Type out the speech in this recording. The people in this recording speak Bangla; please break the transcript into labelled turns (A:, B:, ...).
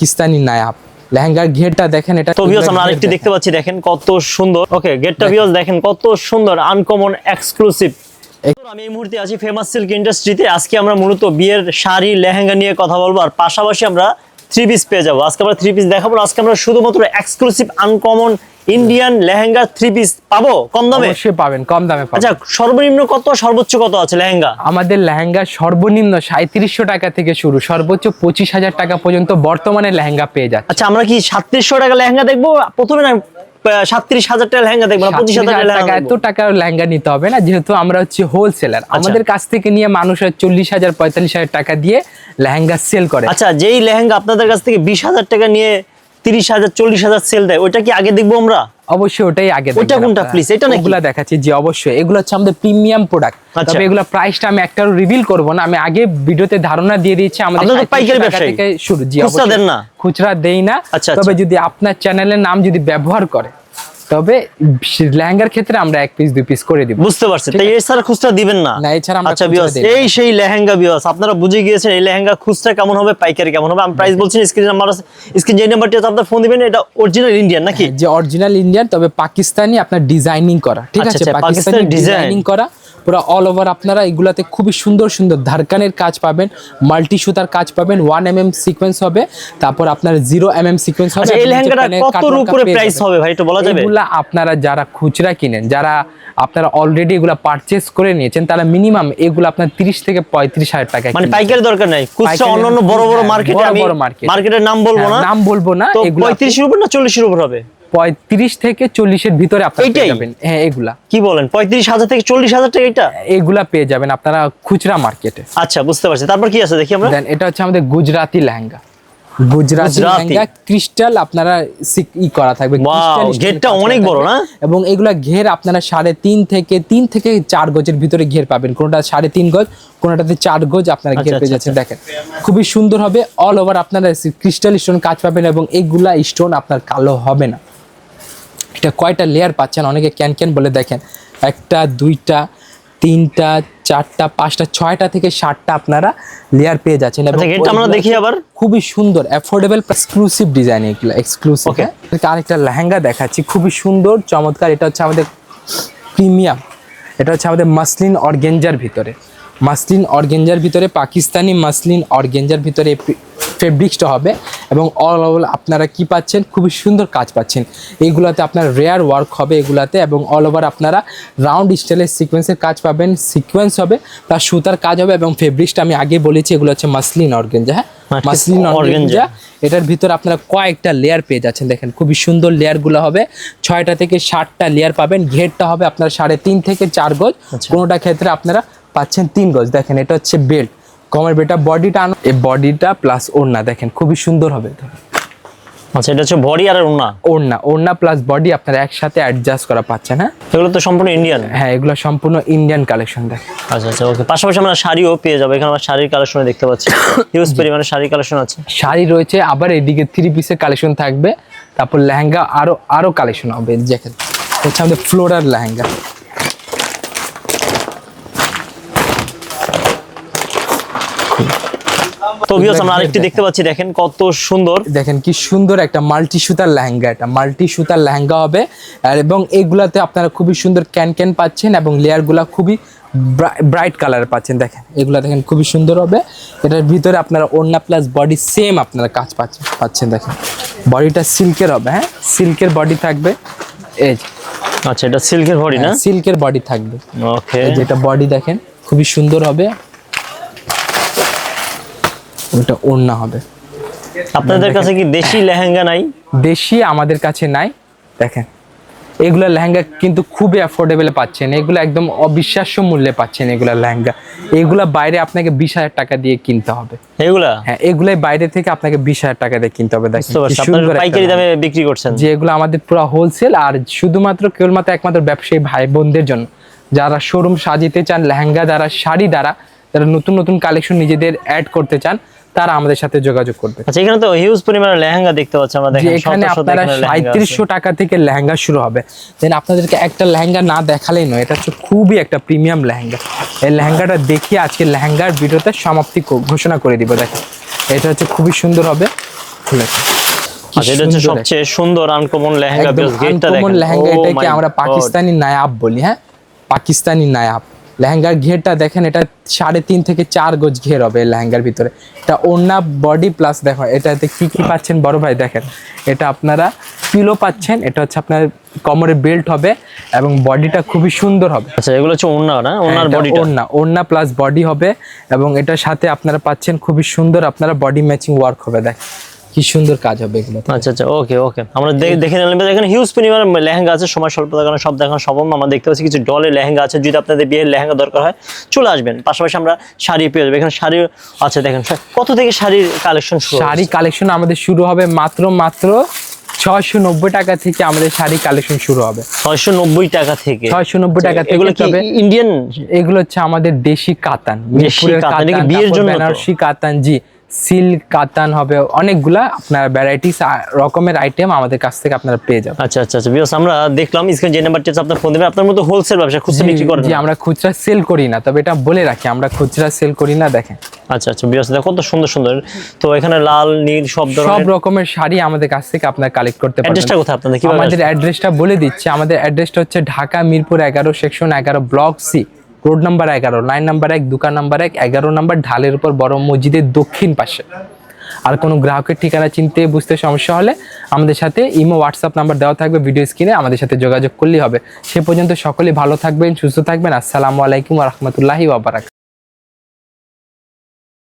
A: পাকিস্তানি নায়াব। লেহেঙ্গার ঘেরটা দেখেন এটা
B: তো ভিউস আমরা আরেকটি দেখতে পাচ্ছি দেখেন কত সুন্দর। ওকে গেটটা ভিউস দেখেন কত সুন্দর আনকমন এক্সক্লুসিভ আমি এই মুহূর্তে আছি ফেমাস সিল্ক ইন্ডাস্ট্রিতে আজকে আমরা মূলত বিয়ের শাড়ি লেহেঙ্গা নিয়ে কথা বলব আর পাশাপাশি আমরা থ্রি পিস পেয়ে যাব। আজকে আমরা থ্রি পিস দেখাবো আজকে আমরা শুধুমাত্র exclusive uncommon Indian lehenga three piece পাবো? কম দামে?
A: অবশ্যই পাবেন কম দামে পাবেন।
B: আচ্ছা সর্বনিম্ন কত সর্বোচ্চ কত আছে লেহেঙ্গা?
A: আমাদের লেহেঙ্গা সর্বনিম্ন সাঁত্রিশশো টাকা থেকে শুরু সর্বোচ্চ পঁচিশ হাজার টাকা পর্যন্ত বর্তমানে লেহেঙ্গা পেয়ে যাচ্ছে।
B: আচ্ছা আমরা কি সাতত্রিশশো টাকা লেহেঙ্গা দেখব? প্রথমে না সাতত্রিশ হাজার টাকা লেহেঙ্গা দেখব না পঁচিশ হাজার টাকা
A: 37,000 টাকা
B: লেহেঙ্গা
A: এত টাকার লেহেঙ্গা নিতে হবে না যেহেতু আমরা হচ্ছে হোলসেলার আমাদের কাছ থেকে নিয়ে মানুষ চল্লিশ হাজার পঁয়তাল্লিশ হাজার টাকা দিয়ে লেহেঙ্গা সেল করে।
B: আচ্ছা যেই লেহেঙ্গা আপনাদের কাছ থেকে বিশ হাজার টাকা নিয়ে তিরিশ হাজার চল্লিশ হাজার সেল দেয়। ওইটা কি আগে দেখব আমরা?
A: অবশ্যই ওটাই আগে ওটা
B: কোনটা? প্লিজ এটা নাকি?
A: ওগুলা দেখাচ্ছি। যে অবশ্যই। এগুলো হচ্ছে আমাদের প্রিমিয়াম প্রোডাক্ট
B: আচ্ছা।
A: তবে এগুলো প্রাইসটা আমি একটারও রিভিল করব না। আমি আগে ভিডিওতে ধারণা দিয়ে দিয়েছি আমাদের
B: আপনারা তো
A: 37
B: পাইকারি।
A: থেকে শুরু। জি
B: খুচরা দেন না?
A: খুচরা দেই না।
B: আচ্ছা,
A: তবে
B: আচ্ছা।
A: যদি আপনার চ্যানেলের নাম যদি ব্যবহার করে তবে লেহেঙ্গার ক্ষেত্রে আমরা এক পিস দুই পিস করে দিব।
B: বুঝতে পারছি। তাই এছাড়া খুচরা দিবেন না?
A: না, এছাড়া আমরা
B: আচ্ছা বিয়স এই সেই লেহেঙ্গা বিয়স আপনারা বুঝে গিয়েছেন এই লেহেঙ্গা খুচরা কেমন হবে পাইকারি কেমন হবে? আমি প্রাইস বলছি স্ক্রিন নাম্বার আছে। স্ক্রিন যে নাম্বারটি আছে আপনার ফোন দিবেন এটা অরিজিনাল ইন্ডিয়ান নাকি?
A: যে অরিজিনাল ইন্ডিয়ান তবে পাকিস্তানি আপনার ডিজাইনিং করা ঠিক
B: আচ্ছা,
A: আছে?
B: আচ্ছা,
A: পাকিস্তানি ডিজাইনিং করা পুরো অল ওভার আপনারা এগুলাতে খুবই সুন্দর সুন্দর ধারকানের কাজ পাবেন মাল্টি সুতার কাজ পাবেন ওয়ান এম এম সিকোয়েন্স হবে তারপর আপনার জিরো এম এম সিকোয়েন্স হবে
B: আচ্ছা এই লেহেঙ্গাটা কত উপরে প্রাইস হবে ভাই একটু বলা যাবে?
A: এগুলা আপনারা যারা খুচরা কিনেন যারা আপনারা অলরেডি এগুলা পারচেস করে নিয়েছেন তারা মিনিমাম এগুলো আপনার তিরিশ থেকে পঁয়ত্রিশ হাজার টাকা
B: মানে পাইকারি দরকার নাই। খুচরা অন্যান্য বড় বড় মার্কেটে আমি মার্কেটের নাম বলব না?
A: হ্যাঁ, নাম বলব না এগুলো
B: পঁয়ত্রিশের উপর না চল্লিশের উপর হবে?
A: পঁয়ত্রিশ থেকে চল্লিশের ভিতরে আপনারা পেয়ে যাবেন। হ্যাঁ এগুলা।
B: কি বলেন? পঁয়ত্রিশ হাজার থেকে চল্লিশ হাজার টাকা এটা
A: এগুলা পেয়ে যাবেন আপনারা খুচরা মার্কেটে
B: আচ্ছা বুঝতে পারছি। তারপর কি আছে দেখি আমরা?
A: দেন এটা হচ্ছে আমাদের গুজরাটি লেহেঙ্গা। গুজরাটি। লেহেঙ্গা ক্রিস্টাল আপনারা ই করা থাকবে।
B: ঘেরটা অনেক বড়, না?
A: এবং এগুলা ঘের আপনারা সাড়ে তিন থেকে তিন থেকে চার গজের ভিতরে ঘের পাবেন। কোনটা সাড়ে তিন গজ কোনটাতে চার গজ আপনারা ঘের
B: আচ্ছা,
A: পেয়ে যাচ্ছেন। দেখেন খুবই সুন্দর হবে। অল ওভার আপনারা ক্রিস্টাল স্টোন কাজ পাবেন এবং এইগুলা স্টোন আপনার কালো হবে না। এটা কয়টা লেয়ার পাচ্ছেন? অনেকে ক্যান ক্যান বলে দেখেন। একটা দুইটা তিনটা চারটা পাঁচটা ছয়টা থেকে সাতটা আপনারা লেয়ার পেয়ে যাচ্ছেন এবং
B: আচ্ছা, আমরা দেখি আবার।
A: খুবই সুন্দর অ্যাফোর্ডেবল এক্সক্লুসিভ ডিজাইন এগুলো এক্সক্লুসিভ
B: Okay.
A: আরেকটা লেহেঙ্গা দেখাচ্ছি খুবই সুন্দর চমৎকার এটা হচ্ছে আমাদের প্রিমিয়াম এটা হচ্ছে আমাদের মাসলিন অর্গেঞ্জার ভিতরে মাসলিন অর্গেঞ্জার ভিতরে পাকিস্তানি মাসলিন অর্গেঞ্জার ভিতরে ফেব্রিক্সটা হবে এবং অল ওভার আপনারা কি পাচ্ছেন খুবই সুন্দর কাজ পাচ্ছেন এইগুলাতে আপনার রেয়ার ওয়ার্ক হবে এগুলাতে এবং অল ওভার আপনারা রাউন্ড স্টাইলের সিকোয়েন্সের কাজ পাবেন সিকোয়েন্স হবে তার সুতার কাজ হবে এবং ফেব্রিক্সটা আমি আগে বলেছি এগুলো হচ্ছে মাসলিন অর্গেঞ্জা হ্যাঁ মাসলিন। অর্গেঞ্জা এটার ভিতরে আপনারা কয়েকটা লেয়ার পেয়ে যাচ্ছেন দেখেন খুবই সুন্দর লেয়ারগুলো হবে ছয়টা থেকে ষাটটা লেয়ার পাবেন ঘেরটা হবে আপনার সাড়ে তিন থেকে চার গজ
B: আচ্ছা।
A: কোনোটা ক্ষেত্রে আপনারা পাচ্ছেন তিন গজ দেখেন এটা হচ্ছে বেল্ট কমের বেটা বডিটা আনো। এই বডিটা প্লাস ওড়না দেখেন খুবই সুন্দর হবে।
B: আচ্ছা এটা হচ্ছে বডি আর ওনা
A: ওড়না ওড়না প্লাস বডি আপনারা একসাথে অ্যাডজাস্ট করা পাচ্ছেন হ্যাঁ?
B: এগুলো তো সম্পূর্ণ ইন্ডিয়ান
A: হ্যাঁ এগুলো সম্পূর্ণ ইন্ডিয়ান কালেকশন দেখ
B: আচ্ছা আচ্ছা ওকে পাশাপাশি আমরা শাড়িও পেয়ে যাব। এখানে আমরা শাড়ির কালেকশন দেখতে পাচ্ছি। হিউজ পরিমাণে শাড়ির কালেকশন আছে।
A: শাড়ি রয়েছে আবার এদিকে থ্রি পিসের কালেকশন থাকবে। তারপর লেহেঙ্গা আরও আরও কালেকশন হবে দেখেন। হচ্ছে আমাদের ফ্লোরার লেহেঙ্গা।
B: তো ভিউয়ার্স আমরা আরেকটি দেখতে পাচ্ছি দেখেন কত সুন্দর।
A: দেখেন কি সুন্দর একটা মাল্টি সুতার লেহেঙ্গা এটা মাল্টি সুতার লেহেঙ্গা হবে। আর এবং আপনারা খুবই সুন্দর ক্যান ক্যান পাচ্ছেন এবং লেয়ারগুলা খুবই ব্রাইট কালার পাচ্ছেন দেখেন। এগুলা দেখেন খুবই সুন্দর হবে। এটার ভিতরে আপনারা ওড়না প্লাস বডি সেম আপনারা কাজ পাচ্ছেন পাচ্ছেন দেখেন। বডিটা সিল্কের হবে হ্যাঁ? সিল্কের বডি থাকবে। এই
B: আচ্ছা এটা সিল্কের বডি না?
A: সিল্কের বডি থাকবে।
B: ওকে
A: যেটা বডি দেখেন খুবই সুন্দর হবে। ওটা ওড়না হবে।
B: আপনাদের কাছে কি দেশি লেহেঙ্গা নাই?
A: দেশি আমাদের কাছে নাই। দেখেন এগুলো লেহেঙ্গা কিন্তু খুবই অ্যাফোর্ডেবল পাচ্ছেন। এগুলো একদম অবিশ্বাস্য মূল্যে পাচ্ছেন এগুলো লেহেঙ্গা। এগুলো বাইরে আপনাকে বিশ হাজার টাকা দিয়ে কিনতে হবে।
B: এগুলা?
A: হ্যাঁ এগুলোই বাইরে থেকে আপনাকে বিশ হাজার টাকা দিয়ে কিনতে হবে। দেখেন
B: পাইকারি দামে বিক্রি করছেন।
A: যে এগুলো আমাদের পুরো হোলসেল আর শুধুমাত্র কেবলমাত্র একমাত্র ব্যবসায়ী ভাই বোনদের জন্য। যারা শোরুম সাজিতে চান লেহেঙ্গা দ্বারা শাড়ি দ্বারা যারা নতুন নতুন কালেকশন নিজেদের অ্যাড করতে চান তারা আমাদের সাথে যোগাযোগ করবে।
B: আচ্ছা এখানে তো হিউজ পরিমাণে লেহেঙ্গা দেখতে পাচ্ছি আমরা দেখেন
A: এখানে আপনারা
B: এখানে লেহেঙ্গা আছে।
A: সাঁত্রিশশো টাকা থেকে লেহেঙ্গা শুরু হবে। দেন আপনাদেরকে একটা লেহেঙ্গা না দেখালেই নয় এটা হচ্ছে খুবই একটা প্রিমিয়াম লেহেঙ্গা। এই লেহেঙ্গাটা দেখিয়ে আজকে লেহেঙ্গার ভিডিওতে সমাপ্তি ঘোষণা করে দিব দেখেন। এটা হচ্ছে খুবই সুন্দর হবে। খুলে
B: আচ্ছা এটা হচ্ছে সবচেয়ে সুন্দর আনকমন লেহেঙ্গা
A: আনকমন
B: Oh
A: এটাকে আমরা পাকিস্তানি নায়াব বলি হ্যাঁ? পাকিস্তানি নায়াব। লেহেঙ্গার ঘেরটা দেখেন এটা সাড়ে তিন থেকে চার গজ ঘের হবে লেহেঙ্গার ভিতরে। এটা ওড়না বডি প্লাস দেখো এটাতে কি কি পাচ্ছেন বড় ভাই দেখেন। এটা আপনারা পিলো পাচ্ছেন এটা হচ্ছে আপনার কোমরে বেল্ট হবে এবং বডিটা খুবই সুন্দর হবে।
B: আচ্ছা এগুলো হচ্ছে ওন্না না? ওনার
A: এটা
B: বডিটা
A: ওড়না ওড়না প্লাস বডি হবে এবং এটার সাথে আপনারা পাচ্ছেন খুবই সুন্দর আপনারা বডি ম্যাচিং ওয়ার্ক হবে দেখ কি সুন্দর কাজ হবে এগুলো।
B: আচ্ছা আচ্ছা ওকে ওকে আমরা দেখে নিলাম এখানে হিউজ পরিমাণ লেহেঙ্গা আছে সময় স্বল্পতার কারণে সব দেখানো সম্ভব আমরা দেখতে পাচ্ছি কিছু ডলের লেহেঙ্গা আছে যদি আপনাদের বিয়ের লেহেঙ্গা দরকার হয় চলে আসবেন। পাশাপাশি আমরা শাড়ি পেয়ে যাব। এখানে শাড়ি আছে দেখেন। কত থেকে শাড়ির কালেকশন শুরু
A: শাড়ি কালেকশন আমাদের শুরু হবে মাত্র মাত্র ছয়শো নব্বই টাকা থেকে আমাদের শাড়ি কালেকশন শুরু হবে।
B: ছয়শো নব্বই টাকা থেকে?
A: ছয়শো নব্বই টাকা থেকে
B: এগুলো কি
A: তবে
B: ইন্ডিয়ান
A: এগুলো হচ্ছে আমাদের দেশি কাতান।
B: বিয়ের জন্য
A: বেনারসি কাতান জি। সিল্ক কাতান হবে অনেকগুলা আপনার ভ্যারাইটিস রকমের আইটেম আমাদের কাছ থেকে আপনারা পেয়ে যাবেন।
B: আচ্ছা আচ্ছা আচ্ছা বিকজ আমরা দেখলাম স্ক্রিন যে নাম্বারটি আপনার ফোন দেবেন আপনার মতো হোলসেল ব্যবসা খুচরা বিক্রি করেন
A: জি আমরা খুচরা সেল করি না তবে এটা বলে রাখি আমরা খুচরা সেল করি না দেখেন।
B: আচ্ছা আচ্ছা বিকজ কত সুন্দর সুন্দর। তো এখানে লাল নীল সব ধরনের সব
A: রকমের শাড়ি আমাদের কাছ থেকে আপনারা কালেক্ট করতে
B: অ্যাড্রেসটা
A: পারবেন
B: কোথায় আপনাদের? কীভাবে
A: আমাদের অ্যাড্রেসটা বলে দিচ্ছি আমাদের অ্যাড্রেসটা হচ্ছে ঢাকা মিরপুর এগারো সেকশন এগারো ব্লক সি রোড নাম্বার এগারো, লাইন নাম্বার এক, দোকান নাম্বার এক, এগারো নাম্বার ঢালের উপর বড় মসজিদের দক্ষিণ পাশে। আর কোনো গ্রাহকের ঠিকানা চিনতে বুঝতে সমস্যা হলে আমাদের সাথে ইমো, হোয়াটসঅ্যাপ নাম্বার দেওয়া থাকবে ভিডিও স্ক্রিনে, আমাদের সাথে যোগাযোগ করলেই হবে। সে পর্যন্ত সকলেই ভালো থাকবেন, সুস্থ থাকবেন। আসসালামু আলাইকুম রহমতুল্লাহি ওয়াবারাকাত